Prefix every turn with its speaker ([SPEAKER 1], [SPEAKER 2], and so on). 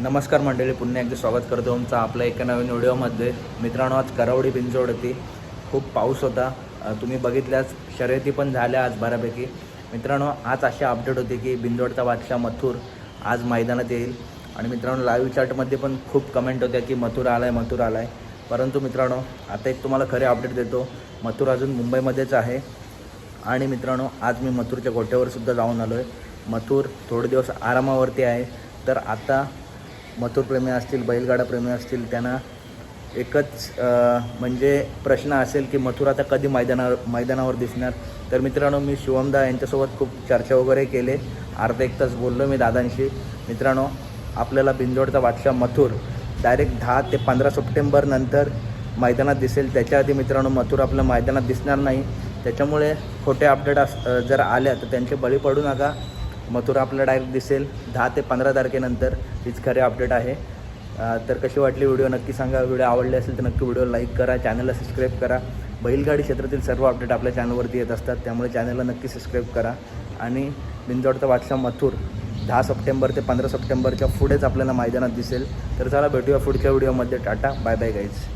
[SPEAKER 1] नमस्कार मंडळी पुन्हा एकदा स्वागत करतो तुमचा आपल्या एका नवीन व्हिडिओमध्ये. मित्रांनो आज करवडी बिंजोड होती खूप पाऊस होता. तुम्ही बघितल्यास शर्यती पण झाल्या आज बऱ्यापैकी. मित्रांनो आज अशी अपडेट होती की बिंदोडचा बादशाह मथुर आज मैदानात येईल. आणि मित्रांनो लाईव्ह चॅटमध्ये पण खूप कमेंट होत्या की मथुर आला आहे मथुर आला आहे परंतु मित्रांनो आता एक तुम्हाला खरे अपडेट देतो. मथुर अजून मुंबईमध्येच आहे. आणि मित्रांनो आज मी मथुरच्या गोट्यावर सुद्धा जाऊन आलो आहे मथुर थोडे दिवस आरामावरती आहे. तर आता मथुरप्रेमी असतील बैलगाडा प्रेमी असतील त्यांना एकच म्हणजे प्रश्न असेल की मथुर आता कधी मैदानावर मैदानावर दिसणार? तर मित्रांनो मी शिवमदा यांच्यासोबत खूप चर्चा वगैरे केले. अर्धा एक तास बोललो मी दादांशी. मित्रांनो आपल्याला बिंदोडचा बादशाह मथुर. डायरेक्ट दहा ते पंधरा सप्टेंबर नंतर मैदानात दिसेल. त्याच्या आधी मित्रांनो मथुर आपल्या मैदानात दिसणार नाही. त्याच्यामुळे खोटे अपडेट अस जर आल्या तर त्यांचे बळी पडू नका. मथुरा आपल्याला डायरेक्ट दिसेल दहा ते पंधरा तारखेनंतर. हीच खरे अपडेट आहे. तर कशी वाटली व्हिडिओ नक्की सांगा. व्हिडिओ आवडले असेल तर नक्की व्हिडिओ लाईक करा. चॅनलला सबस्क्राईब करा. बैलगाडी क्षेत्रातील सर्व अपडेट आपल्या चॅनलवरती येत असतात. त्यामुळे चॅनलला नक्की सबस्क्राईब करा. आणि बिंदोडचा वाटसा मथुर. दहा सप्टेंबर ते पंधरा सप्टेंबरच्या पुढेच आपल्याला मैदानात दिसेल. तर चला भेटूया पुढच्या व्हिडिओमध्ये टाटा. Bye bye guys